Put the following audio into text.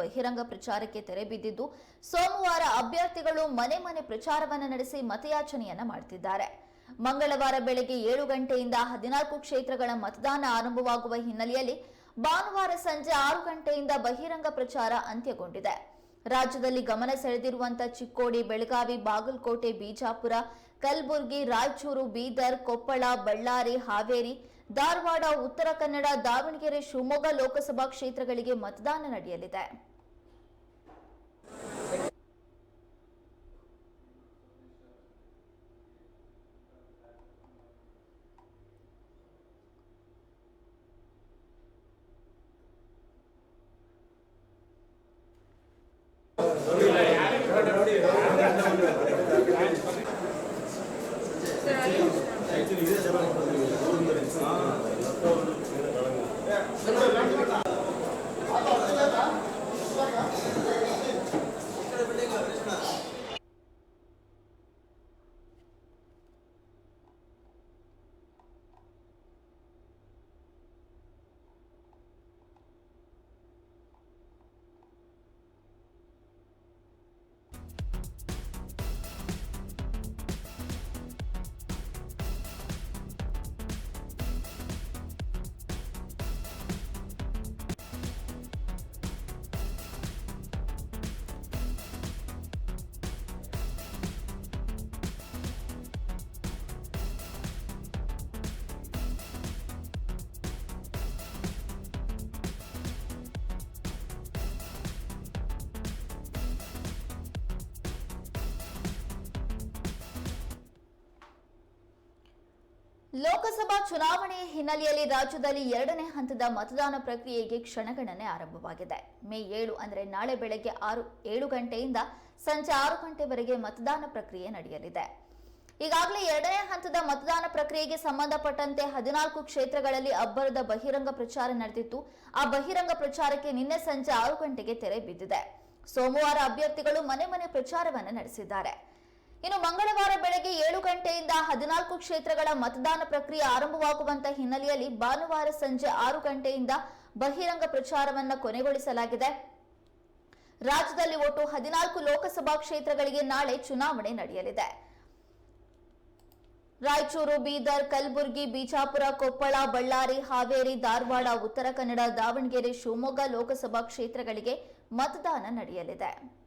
ಬಹಿರಂಗ ಪ್ರಚಾರಕ್ಕೆ ತೆರೆ ಬಿದ್ದಿದ್ದು, ಸೋಮವಾರ ಅಭ್ಯರ್ಥಿಗಳು ಮನೆ ಮನೆ ಪ್ರಚಾರವನ್ನು ನಡೆಸಿ ಮತಯಾಚನೆಯನ್ನ ಮಾಡುತ್ತಿದ್ದಾರೆ ಮಂಗಳವಾರ ಬೆಳಗ್ಗೆ ಏಳು ಗಂಟೆಯಿಂದ ಹದಿನಾಲ್ಕು ಕ್ಷೇತ್ರಗಳ ಮತದಾನ ಆರಂಭವಾಗುವ ಹಿನ್ನೆಲೆಯಲ್ಲಿ ಭಾನುವಾರ ಸಂಜೆ ಆರು ಗಂಟೆಯಿಂದ ಬಹಿರಂಗ ಪ್ರಚಾರ ಅಂತ್ಯಗೊಂಡಿದೆ. ರಾಜ್ಯದಲ್ಲಿ ಗಮನ ಸೆಳೆದಿರುವಂತಹ ಚಿಕ್ಕೋಡಿ, ಬೆಳಗಾವಿ, ಬಾಗಲಕೋಟೆ, ಬಿಜಾಪುರ, ಕಲಬುರಗಿ, ರಾಯಚೂರು, ಬೀದರ್, ಕೊಪ್ಪಳ, ಬಳ್ಳಾರಿ, ಹಾವೇರಿ, ಧಾರವಾಡ, ಉತ್ತರ ಕನ್ನಡ, ದಾವಣಗೆರೆ, ಶಿವಮೊಗ್ಗ ಲೋಕಸಭಾ ಕ್ಷೇತ್ರಗಳಿಗೆ ಮತದಾನ ನಡೆಯಲಿದೆ. Thank you. ಲೋಕಸಭಾ ಚುನಾವಣೆ ಹಿನ್ನೆಲೆಯಲ್ಲಿ ರಾಜ್ಯದಲ್ಲಿ ಎರಡನೇ ಹಂತದ ಮತದಾನ ಪ್ರಕ್ರಿಯೆಗೆ ಕ್ಷಣಗಣನೆ ಆರಂಭವಾಗಿದೆ. ಮೇ ಏಳು ಅಂದರೆ ನಾಳೆ ಬೆಳಗ್ಗೆ ಆರು, ಏಳು ಗಂಟೆಯಿಂದ ಸಂಜೆ ಆರು ಗಂಟೆವರೆಗೆ ಮತದಾನ ಪ್ರಕ್ರಿಯೆ ನಡೆಯಲಿದೆ. ಈಗಾಗಲೇ ಎರಡನೇ ಹಂತದ ಮತದಾನ ಪ್ರಕ್ರಿಯೆಗೆ ಸಂಬಂಧಪಟ್ಟಂತೆ ಹದಿನಾಲ್ಕು ಕ್ಷೇತ್ರಗಳಲ್ಲಿ ಅಬ್ಬರದ ಬಹಿರಂಗ ಪ್ರಚಾರ ನಡೆದಿತ್ತು. ಆ ಬಹಿರಂಗ ಪ್ರಚಾರಕ್ಕೆ ನಿನ್ನೆ ಸಂಜೆ ಆರು ಗಂಟೆಗೆ ತೆರೆ ಬಿದ್ದಿದೆ. ಸೋಮವಾರ ಅಭ್ಯರ್ಥಿಗಳು ಮನೆ ಮನೆ ಪ್ರಚಾರವನ್ನು ನಡೆಸಿದ್ದಾರೆ. ಇನ್ನು ಮಂಗಳವಾರ ಬೆಳಗ್ಗೆ ಏಳು ಗಂಟೆಯಿಂದ ಹದಿನಾಲ್ಕು ಕ್ಷೇತ್ರಗಳ ಮತದಾನ ಪ್ರಕ್ರಿಯೆ ಆರಂಭವಾಗುವಂತ ಹಿನ್ನೆಲೆಯಲ್ಲಿ ಭಾನುವಾರ ಸಂಜೆ ಆರು ಗಂಟೆಯಿಂದ ಬಹಿರಂಗ ಪ್ರಚಾರವನ್ನು ಕೊನೆಗೊಳಿಸಲಾಗಿದೆ. ರಾಜ್ಯದಲ್ಲಿ ಒಟ್ಟು ಹದಿನಾಲ್ಕು ಲೋಕಸಭಾ ಕ್ಷೇತ್ರಗಳಿಗೆ ನಾಳೆ ಚುನಾವಣೆ ನಡೆಯಲಿದೆ. ರಾಯಚೂರು, ಬೀದರ್, ಕಲಬುರಗಿ, ಬಿಜಾಪುರ, ಕೊಪ್ಪಳ, ಬಳ್ಳಾರಿ, ಹಾವೇರಿ, ಧಾರವಾಡ, ಉತ್ತರ ಕನ್ನಡ, ದಾವಣಗೆರೆ, ಶಿವಮೊಗ್ಗ ಲೋಕಸಭಾ ಕ್ಷೇತ್ರಗಳಿಗೆ ಮತದಾನ ನಡೆಯಲಿದೆ.